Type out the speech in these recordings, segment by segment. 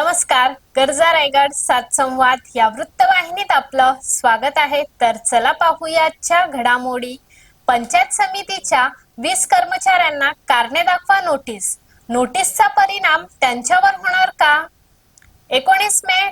नमस्कार. गरजा रायगड सात संवाद या वृत्तवाहिनीत आपलं स्वागत आहे. तर चला पाहूया आजच्या घडामोडी. पंचायत समितीच्या वीस कर्मचाऱ्यांना कारणे दाखवा नोटीस. नोटीसचा परिणाम त्यांच्यावर होणार का? एकोणीस मे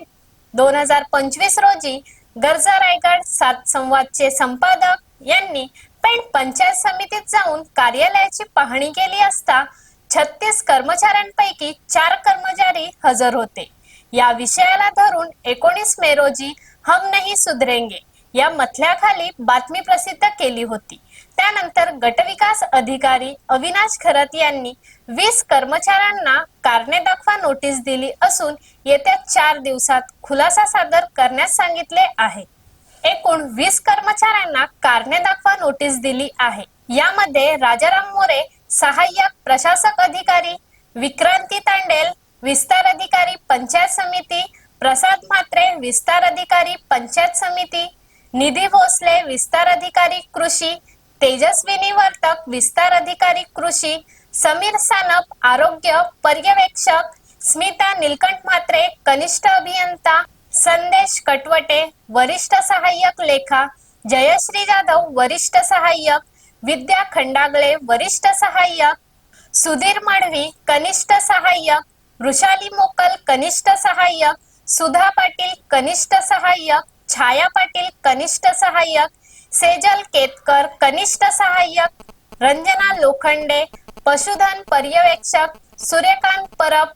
दोन हजार पंचवीस रोजी गरजा रायगड सात संवादचे संपादक यांनी पेंट पंचायत समितीत जाऊन कार्यालयाची पाहणी केली असता छत्तीस कर्मचाऱ्यांपैकी चार कर्मचारी हजर होते. या विषयाला धरून एकोणीस मे रोजी हम नहीं सुधरेंगे या मथल्याखाली बातमी प्रसिद्ध केली होती. त्यानंतर गटविकास अधिकारी अविनाश खरत यांनी वीस कर्मचाऱ्यांना कारणे दाखवा नोटीस दिली असून येत्या चार दिवसात खुलासा सादर करण्यास सांगितले आहे. एकूण वीस कर्मचाऱ्यांना कारणे दाखवा नोटीस दिली आहे. यामध्ये राजाराम मोरे सहाय्यक प्रशासक अधिकारी विक्रांती तांडेल विस्तार अधिकारी पंचायत समिती प्रसाद म्हात्रे विस्तार अधिकारी पंचायत समिती निधी भोसले विस्तार अधिकारी कृषी तेजस्विनी वर्तक विस्तार अधिकारी कृषी समीर सानप आरोग्य पर्यवेक्षक स्मिता निलकंठ म्हात्रे कनिष्ठ अभियंता संदेश कटवटे वरिष्ठ सहाय्यक लेखा जयश्री जाधव वरिष्ठ सहाय्यक विद्या खंडागळे वरिष्ठ सहाय्यक सुधीर माडवी कनिष्ठ सहाय्यक वृषाली मोकल कनिष्ठ सहाय्यक सुधा पाटील कनिष्ठ सहाय्यक छाया पाटील कनिष्ठ सहाय्यक सेजल केतकर कनिष्ठ सहाय्यक रंजना लोखंडे पशुधन पर्यवेक्षक सूर्यकांत परब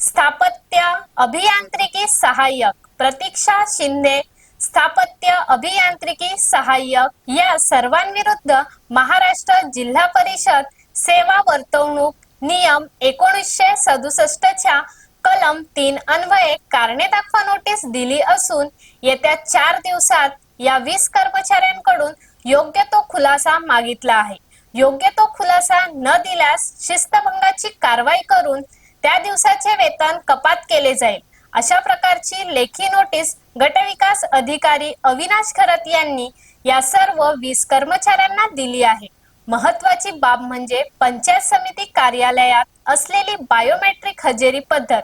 स्थापत्य अभियांत्रिकी सहाय्यक प्रतीक्षा शिंदे स्थापत्य अभियांत्रिकी सहाय्यक या सर्वांविरुद्ध महाराष्ट्र जिल्हा परिषद सेवा वर्तवणूक नियम एकोणीसशे सदुसष्टच्या कलम तीन अन्वये कारणे दाखवा नोटीस दिली असून येत्या चार दिवसात या वीस कर्मचाऱ्यांकडून योग्य तो खुलासा मागितला आहे. योग्य तो खुलासा न दिल्यास शिस्तभंगाची कारवाई करून त्या दिवसाचे वेतन कपात केले जाईल. अशा प्रकारची लेखी नोटीस गटविकास अधिकारी अविनाश खरत यांनी या सर्व वीस कर्मचाऱ्यांना दिली आहे. महत्वाची बाब म्हणजे पंचायत समिती कार्यालयात असलेली बायोमेट्रिक हजेरी पद्धत.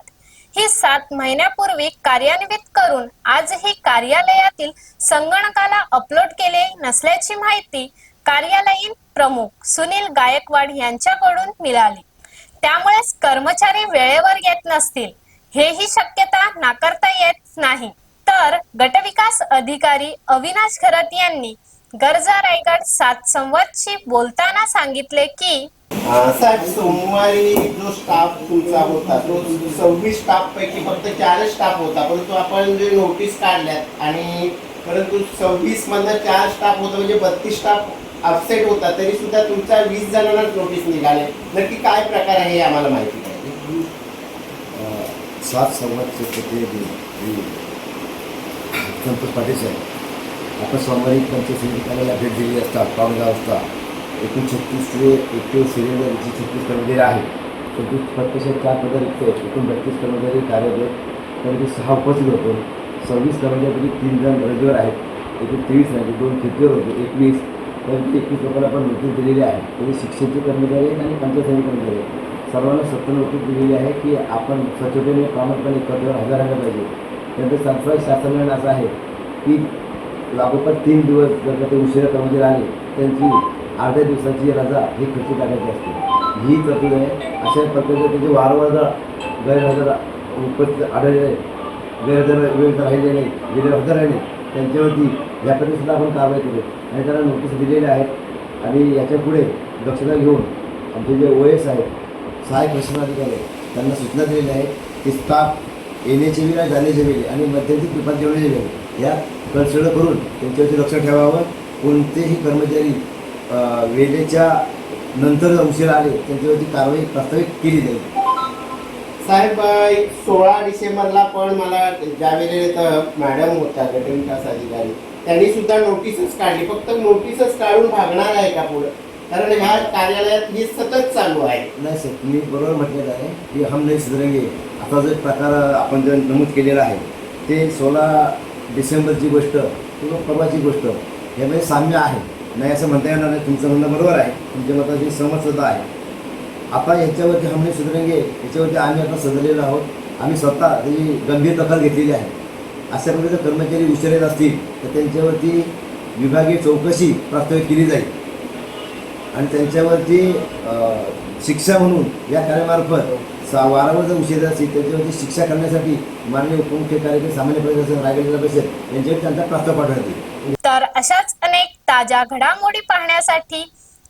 ही सात महिन्यापूर्वी कार्यान्वित करून आजही कार्यालयातील संगणकाला अपलोड केले नसल्याची माहिती कार्यालयीन प्रमुख सुनील गायकवाड यांच्याकडून मिळाली. त्यामुळेच कर्मचारी वेळेवर येत नसतील. हेही शक्यता नाकारता येत नाही. तर गटविकास अधिकारी अविनाश खरत यांनी गरजा रायगड सात संवादशी बोलताना सांगितले की साहेब सोमवारी जो स्टाफ तुमचा होता तो सव्वीस स्टाफ पैकी फक्त चारच स्टाफ होता परंतु आपण जे नोटीस काढल्यात आणि परंतु सव्वीस मधला चार स्टाफ होता म्हणजे बत्तीस स्टाफ अपसेट होता तरी सुद्धा तुमचा वीस जणांनाच नोटीस निघाले. नक्की काय प्रकार आहे हे आम्हाला माहिती. सात संवादचे प्रतिनिधी हे संतोष पाटील साहेब आपण सोमवारी पंचायत समिती कार्यालयाला भेट दिली असता पावला असता एकूण छत्तीस ते एकवीस सिलेंडर एकशे छत्तीस कर्मचारी आहेत छत्तीस प्रत्यक्षात चार पदर एकूण बत्तीस कर्मचारी कार्यरत आहेत त्यापैकी सहा उपस्थित होतो सव्वीस कर्मचाऱ्यांपैकी तीन जण रजेवर आहेत एकूण तेवीस नाही दोन खिडकीवर होते एकवीस तर एकवीस लोकांना आपण नोटीस दिलेली आहे तरी शिक्षणचे कर्मचारी आणि पंचायत समिती कर्मचारी आहेत सर्वांना सत्य नोटीस दिलेली आहे की आपण स्वच्छतेने प्रामाणिकपणे एकत्र हजर राहिलं पाहिजे. त्यानंतर संस्था शासन असं आहे की लागोपाठ तीन दिवस जर का ते उशिरा कर्मचारी आले त्यांची अर्ध्या दिवसाची रजा ही खर्च टाकायची असते. ही तरतूद आहे. अशा पद्धतीने त्याचे वारंवार जर गैरहजर उपस्थित आढळले गैरहजर वेळ राहिले नाही गैरहजर राहिले त्यांच्यावरती या सुद्धा आपण कारवाई केली आणि त्यांना नोटीस दिलेल्या आहेत. आणि याच्यापुढे दक्षता घेऊन आमचे जे ओ एस आहेत सहाय्यक प्रशासनाधिकारी आहेत. त्यांना सूचना दिलेल्या आहेत की स्टाफ येण्याचे वेळ आणि जाण्याचे वेळ आणि मध्यंतरी कृपात जेवणाचे वेळ या कन्सिडर करून त्यांच्यावरती लक्ष ठेवावं. कोणतेही कर्मचारी वेळेच्या नंतर उशीर आले त्यांच्यावरती कारवाई प्रस्तावित केली जाईल. साहेब सोळा डिसेंबरला पण मला ज्या वेळेला मॅडम होत्या गटविकास अधिकारी. त्यांनी सुद्धा नोटीसच काढली. फक्त नोटीसच काढून भागणार आहे का पुढं? कारण ह्या कार्यालयात ही सतत चालू आहे. नाही सर तुम्ही बरोबर म्हटलेलं आहे की हम नाही सुधरेंगे. आता जो प्रकार आपण जे नमूद केलेला आहे ते सोळा डिसेंबरची गोष्ट किंवा परवाची गोष्ट यामध्ये म्हणजे साम्य आहे. नाही असं म्हणता येणार नाही तुमचं म्हणणं बरोबर आहे. तुमच्या मताची सहमत आहे. आता याच्यावरती हम नाही सुधरेंगे याच्यावरती आम्ही आता सजलेलो आहोत. आम्ही स्वतः त्याची गंभीर दखल घेतलेली आहे. अशा प्रकारचे कर्मचारी उशीर असतील तर त्यांच्यावरती विभागीय चौकशी प्रस्तावित केली जाईल. आणि त्यांच्यावरती शिक्षा म्हणून या कार्यामार्फत सा वारंवार जर उशीर असेल त्याच्यावरती त्यांच्यावरती शिक्षा करण्यासाठी माननीय उपमुख्य कार्यक्रम सामान्य प्रशासन रायगड जिल्हा परिषद यांच्यावर त्यांचा प्रस्ताव पाठवण्यात येईल. तर अशाच अनेक ताज्या घडामोडी पाहण्यासाठी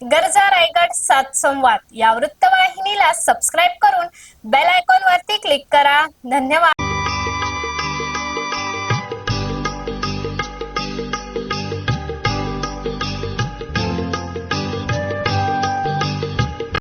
गरजा रायगड सात संवाद या वृत्तवाहिनीला सबस्क्राईब करून बेल आयकॉन वरती क्लिक करा. धन्यवाद.